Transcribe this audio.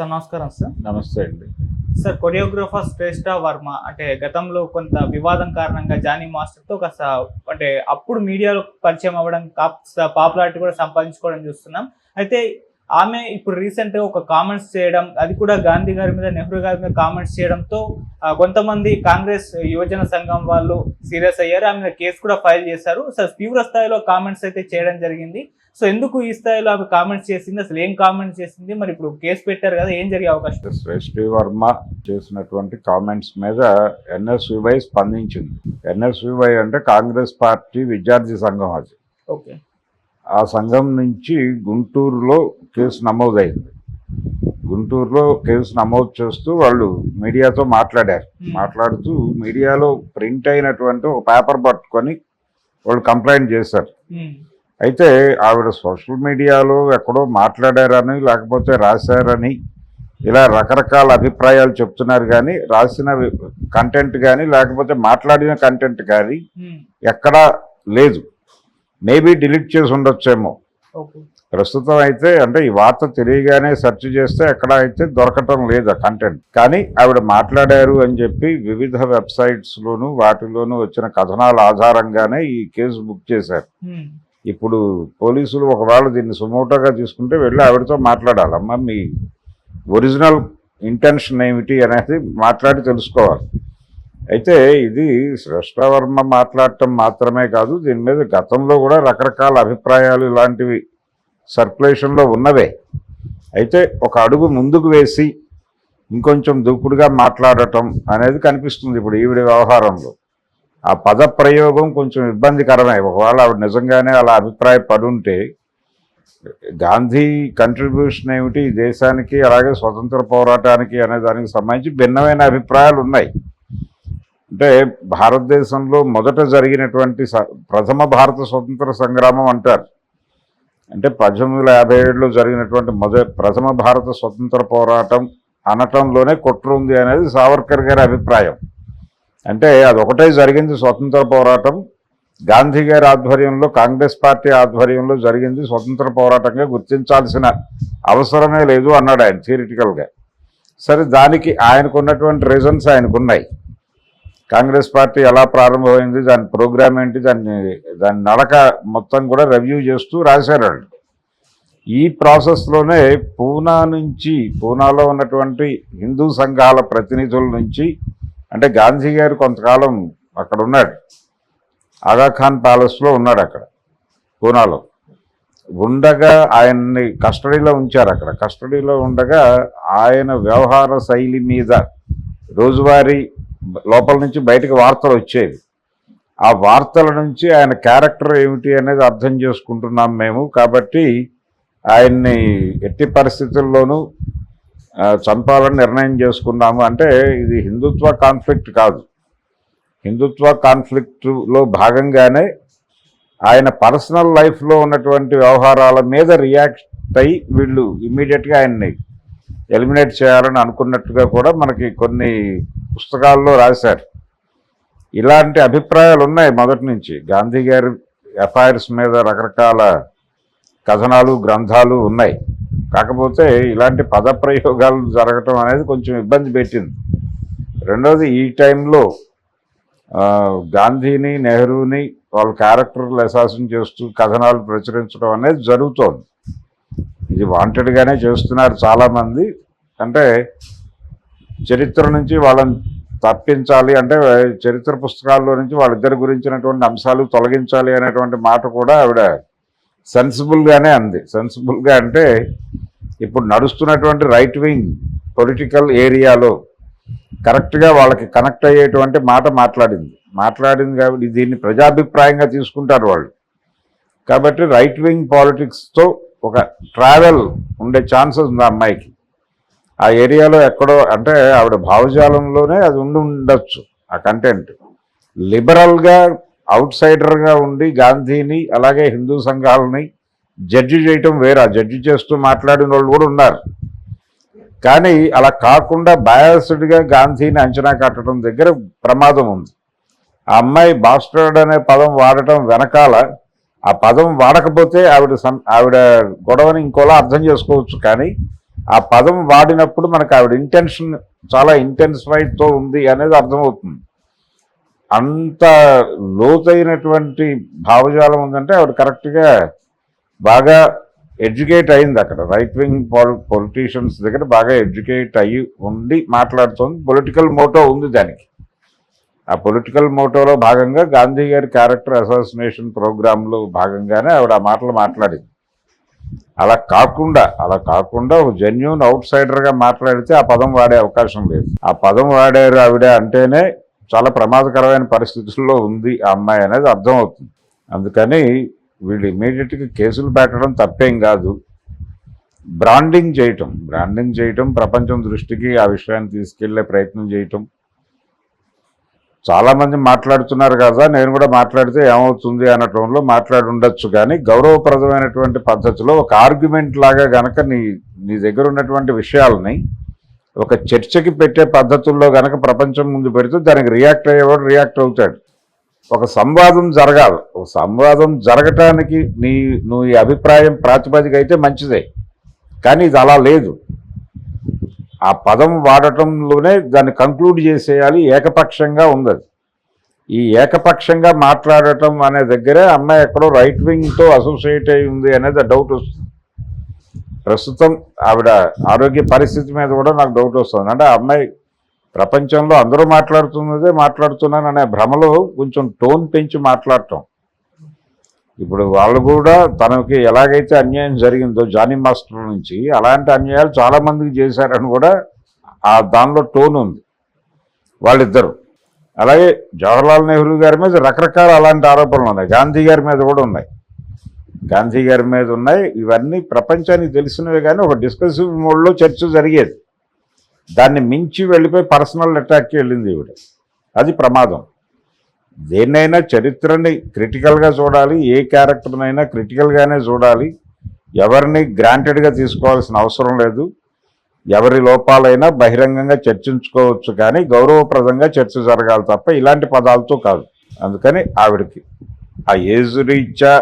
Sir నమస్కారం sir. నమస్తే అండి. సార్ కొరియోగ్రాఫర్ శ్రేష్ఠ వర్మ అంటే గతంలో కొంత వివాదం కారణంగా జానీ మాస్టర్తో కాస్త అంటే అప్పుడు మీడియాలో పరిచయం అవ్వడం పాపులారిటీ కూడా సంపాదించుకోవడం చూస్తున్నాం. అయితే ఆమె ఇప్పుడు రీసెంట్గా ఒక కామెంట్స్ చేయడం అది కూడా గాంధీ గారి మీద నెహ్రూ గారి మీద కామెంట్స్ చేయడంతో కొంతమంది కాంగ్రెస్ యువజన సంఘం వాళ్ళు సీరియస్ అయ్యారు. ఆమె కేసు కూడా ఫైల్ చేశారు. సో తీవ్ర స్థాయిలో కామెంట్స్ అయితే చేయడం జరిగింది. సో ఎందుకు ఈ స్థాయిలో ఆమె కామెంట్స్ చేసింది? అసలు ఏం కామెంట్స్ చేసింది? మరి ఇప్పుడు కేసు పెట్టారు కదా ఏం జరిగే అవకాశం? శ్రేష్ఠి వర్మ చేసినటువంటి కామెంట్స్ మీద ఎన్ఎస్వివై స్పందించింది. ఎన్ఎస్వివై అంటే కాంగ్రెస్ పార్టీ విద్యార్థి సంఘం అది. ఓకే. ఆ సంఘం నుంచి గుంటూరులో కేసు నమోదైంది. గుంటూరులో కేసు నమోదు చేస్తూ వాళ్ళు మీడియాతో మాట్లాడారు. మాట్లాడుతూ మీడియాలో ప్రింట్ అయినటువంటి ఒక పేపర్ పట్టుకొని వాళ్ళు కంప్లైంట్ చేశారు. అయితే ఆవిడ సోషల్ మీడియాలో ఎక్కడో మాట్లాడారని లేకపోతే రాశారని ఇలా రకరకాల అభిప్రాయాలు చెప్తున్నారు కానీ రాసిన కంటెంట్ కానీ లేకపోతే మాట్లాడిన కంటెంట్ కానీ ఎక్కడా లేదు. మేబీ డిలీట్ చేసి ఉండొచ్చేమో. ప్రస్తుతం అయితే అంటే ఈ వార్త తెలియగానే సెర్చ్ చేస్తే ఎక్కడ అయితే దొరకటం లేదు ఆ కంటెంట్ కానీ ఆవిడ మాట్లాడారు అని చెప్పి వివిధ వెబ్సైట్స్లోను వాటిలోనూ వచ్చిన కథనాల ఆధారంగానే ఈ కేసు బుక్ చేశారు. ఇప్పుడు పోలీసులు ఒకవేళ దీన్ని సుమోటోగా తీసుకుంటే వెళ్ళి ఆవిడతో మాట్లాడాలి అమ్మ మీ ఒరిజినల్ ఇంటెన్షన్ ఏమిటి అనేది మాట్లాడి తెలుసుకోవాలి. అయితే ఇది శ్రేష్టవర్మ మాట్లాడటం మాత్రమే కాదు దీని మీద గతంలో కూడా రకరకాల అభిప్రాయాలు ఇలాంటివి సర్క్యులేషన్లో ఉన్నవే. అయితే ఒక అడుగు ముందుకు వేసి ఇంకొంచెం దూకుడుగా మాట్లాడటం అనేది కనిపిస్తుంది ఇప్పుడు ఈవిడ వ్యవహారంలో. ఆ పద ప్రయోగం కొంచెం ఇబ్బందికరమే. ఒకవేళ ఆవిడ నిజంగానే అలా అభిప్రాయపడుంటే గాంధీ కంట్రిబ్యూషన్ ఏమిటి? ఈ దేశానికి అలాగే స్వతంత్ర పోరాటానికి అనే దానికి సంబంధించి భిన్నమైన అభిప్రాయాలు ఉన్నాయి అంటే భారతదేశంలో మొదట జరిగినటువంటి ప్రథమ భారత స్వతంత్ర సంగ్రామం అంటారు. అంటే పద్దెనిమిది వందల యాభై ఏడులో జరిగినటువంటి మొదటి ప్రథమ భారత స్వతంత్ర పోరాటం అనటంలోనే కుట్ర ఉంది అనేది సావర్కర్ గారి అభిప్రాయం. అంటే అదొకటే జరిగింది స్వతంత్ర పోరాటం. గాంధీ గారి ఆధ్వర్యంలో కాంగ్రెస్ పార్టీ ఆధ్వర్యంలో జరిగింది స్వతంత్ర పోరాటంగా గుర్తించాల్సిన అవసరమే లేదు అన్నాడు ఆయన థియరిటికల్గా. సరే దానికి ఆయనకున్నటువంటి రీజన్స్ ఆయనకున్నాయి. కాంగ్రెస్ పార్టీ ఎలా ప్రారంభమైంది దాని ప్రోగ్రామ్ ఏంటి దాన్ని దాని నడక మొత్తం కూడా రివ్యూ చేస్తూ రాశారు వాళ్ళు. ఈ ప్రాసెస్లోనే పూనా నుంచి పూనాలో ఉన్నటువంటి హిందూ సంఘాల ప్రతినిధుల నుంచి అంటే గాంధీ గారు కొంతకాలం అక్కడ ఉన్నాడు ఆగాఖాన్ ప్యాలెస్లో ఉన్నాడు అక్కడ పూనాలో. ఉండగా ఆయన్ని కస్టడీలో ఉంచారు అక్కడ. కస్టడీలో ఉండగా ఆయన వ్యవహార శైలి మీద రోజువారీ లోపల నుంచి బయటకు వార్తలు వచ్చేవి. ఆ వార్తల నుంచి ఆయన క్యారెక్టర్ ఏమిటి అనేది అర్థం చేసుకుంటున్నాం మేము. కాబట్టి ఆయన్ని ఎట్టి పరిస్థితుల్లోనూ చంపాలని నిర్ణయం చేసుకున్నాము. అంటే ఇది హిందుత్వ కాన్ఫ్లిక్ట్ కాదు. హిందుత్వ కాన్ఫ్లిక్ట్లో భాగంగానే ఆయన పర్సనల్ లైఫ్లో ఉన్నటువంటి వ్యవహారాల మీద రియాక్ట్ అయ్యి వీళ్ళు ఇమ్మీడియట్గా ఆయన్ని ఎలిమినేట్ చేయాలని అనుకున్నట్టుగా కూడా మనకి కొన్ని పుస్తకాల్లో రాశారు. ఇలాంటి అభిప్రాయాలు ఉన్నాయి మొదటి నుంచి. గాంధీ గారి ఎఫ్ఐఆర్స్ మీద రకరకాల కథనాలు గ్రంథాలు ఉన్నాయి. కాకపోతే ఇలాంటి పదప్రయోగాలు జరగటం అనేది కొంచెం ఇబ్బంది పెట్టింది. రెండవది ఈ టైంలో గాంధీని నెహ్రూని వాళ్ళ క్యారెక్టర్లు అసాసం చేస్తూ కథనాలు ప్రచురించడం అనేది జరుగుతోంది. ఇది వాంటెడ్గానే చేస్తున్నారు చాలామంది. అంటే చరిత్ర నుంచి వాళ్ళని తప్పించాలి అంటే చరిత్ర పుస్తకాల్లో నుంచి వాళ్ళిద్దరి గురించినటువంటి అంశాలు తొలగించాలి అనేటువంటి మాట కూడా ఆవిడ సెన్సిబుల్గానే అంది. సెన్సిబుల్గా అంటే ఇప్పుడు నడుస్తున్నటువంటి రైట్ వింగ్ పొలిటికల్ ఏరియాలో కరెక్ట్గా వాళ్ళకి కనెక్ట్ అయ్యేటువంటి మాట మాట్లాడింది. మాట్లాడింది కాబట్టి దీన్ని ప్రజాభిప్రాయంగా తీసుకుంటారు వాళ్ళు. కాబట్టి రైట్ వింగ్ పాలిటిక్స్తో ఒక ట్రావెల్ ఉండే ఛాన్సెస్ ఉంది ఆ అమ్మాయికి. ఆ ఏరియాలో ఎక్కడో అంటే ఆవిడ భావజాలంలోనే అది ఉండి ఉండొచ్చు ఆ కంటెంట్ లిబరల్గా అవుట్ సైడర్గా ఉండి గాంధీని అలాగే హిందూ సంఘాలని జడ్జి చేయటం వేరే. జడ్జి చేస్తూ మాట్లాడిన వాళ్ళు కూడా ఉన్నారు. కానీ అలా కాకుండా బయాస్డ్గా గాంధీని అంచనా కట్టడం దగ్గర ప్రమాదం ఉంది. ఆ అమ్మాయి బాస్టర్డ్ అనే పదం వాడటం వెనకాల ఆ పదం వాడకపోతే ఆవిడ సం- ఆవిడ గొడవని ఇంకోలా అర్థం చేసుకోవచ్చు కానీ ఆ పదం వాడినప్పుడు మనకు ఆవిడ ఇంటెన్షన్ చాలా ఇంటెన్సిఫైడ్తో ఉంది అనేది అర్థమవుతుంది. అంత లోతైనటువంటి భావజాలం ఉందంటే ఆవిడ కరెక్ట్గా బాగా ఎడ్యుకేట్ అయింది అక్కడ. రైట్ వింగ్ పాల్ పొలిటీషియన్స్ దగ్గర బాగా ఎడ్యుకేట్ అయ్యి ఉండి మాట్లాడుతుంది. పొలిటికల్ మోటో ఉంది దానికి. ఆ పొలిటికల్ మోటోలో భాగంగా గాంధీ గారి క్యారెక్టర్ అసోసినేషన్ ప్రోగ్రాంలో భాగంగానే ఆవిడ ఆ మాటలు మాట్లాడింది. అలా కాకుండా అలా కాకుండా ఒక జెన్యున్ అవుట్ సైడర్గా మాట్లాడితే ఆ పదం వాడే అవకాశం లేదు. ఆ పదం వాడారు ఆవిడ అంటేనే చాలా ప్రమాదకరమైన పరిస్థితుల్లో ఉంది ఆ అమ్మాయి అనేది అర్థమవుతుంది. అందుకని వీళ్ళు ఇమీడియట్గా కేసులు పెట్టడం తప్పేం కాదు. బ్రాండింగ్ చేయటం బ్రాండింగ్ చేయటం ప్రపంచం దృష్టికి ఆ విషయాన్ని తీసుకెళ్ళే ప్రయత్నం చేయటం చాలామంది మాట్లాడుతున్నారు కదా నేను కూడా మాట్లాడితే ఏమవుతుంది అన్న టోన్లో మాట్లాడి ఉండొచ్చు కానీ గౌరవప్రదమైనటువంటి పద్ధతిలో ఒక ఆర్గ్యుమెంట్ లాగా గనక నీ నీ దగ్గర ఉన్నటువంటి విషయాలని ఒక చర్చకి పెట్టే పద్ధతుల్లో గనక ప్రపంచం ముందు పెడితే దానికి రియాక్ట్ అయ్యేవాడు రియాక్ట్ అవుతాడు. ఒక సంవాదం జరగాలి. ఒక సంవాదం జరగటానికి నీ నువ్వు ఈ అభిప్రాయం ప్రాతిపదిక అయితే మంచిదే. కానీ ఇది అలా లేదు. ఆ పదం వాడటంలోనే దాన్ని కంక్లూడ్ చేసేయాలి ఏకపక్షంగా ఉంది అది. ఈ ఏకపక్షంగా మాట్లాడటం అనే దగ్గరే అమ్మాయి ఎక్కడో రైట్ వింగ్తో అసోసియేట్ అయి ఉంది అనేది డౌట్ వస్తుంది. ప్రస్తుతం ఆవిడ ఆరోగ్య పరిస్థితి మీద కూడా నాకు డౌట్ వస్తుంది. అంటే ఆ అమ్మాయి ప్రపంచంలో అందరూ మాట్లాడుతున్నదే మాట్లాడుతున్నాను అనే భ్రమలో కొంచెం టోన్ పెంచి మాట్లాడటం. ఇప్పుడు వాళ్ళు కూడా తనకి ఎలాగైతే అన్యాయం జరిగిందో జానీ మాస్టర్ నుంచి అలాంటి అన్యాయాలు చాలామందికి చేశారని కూడా ఆ దానిలో టోన్ ఉంది. వాళ్ళిద్దరు. అలాగే జవహర్లాల్ నెహ్రూ గారి మీద రకరకాల అలాంటి ఆరోపణలు ఉన్నాయి. గాంధీ గారి మీద కూడా ఉన్నాయి. గాంధీ గారి మీద ఉన్నాయి. ఇవన్నీ ప్రపంచానికి తెలిసినవి కానీ ఒక డిస్కసివ్ మోడ్లో చర్చ జరిగేది. దాన్ని మించి వెళ్ళిపోయి పర్సనల్ అటాక్కి వెళ్ళింది ఇవిడ అది ప్రమాదం. దేన్నైనా చరిత్రని క్రిటికల్గా చూడాలి ఏ క్యారెక్టర్నైనా క్రిటికల్గానే చూడాలి. ఎవరిని గ్రాంటెడ్గా తీసుకోవాల్సిన అవసరం లేదు. ఎవరి లోపాలైనా బహిరంగంగా చర్చించుకోవచ్చు కానీ గౌరవప్రదంగా చర్చ జరగాలి తప్ప ఇలాంటి పదాలతో కాదు. అందుకని ఆవిడకి ఆ ఏజ్ రీత్యా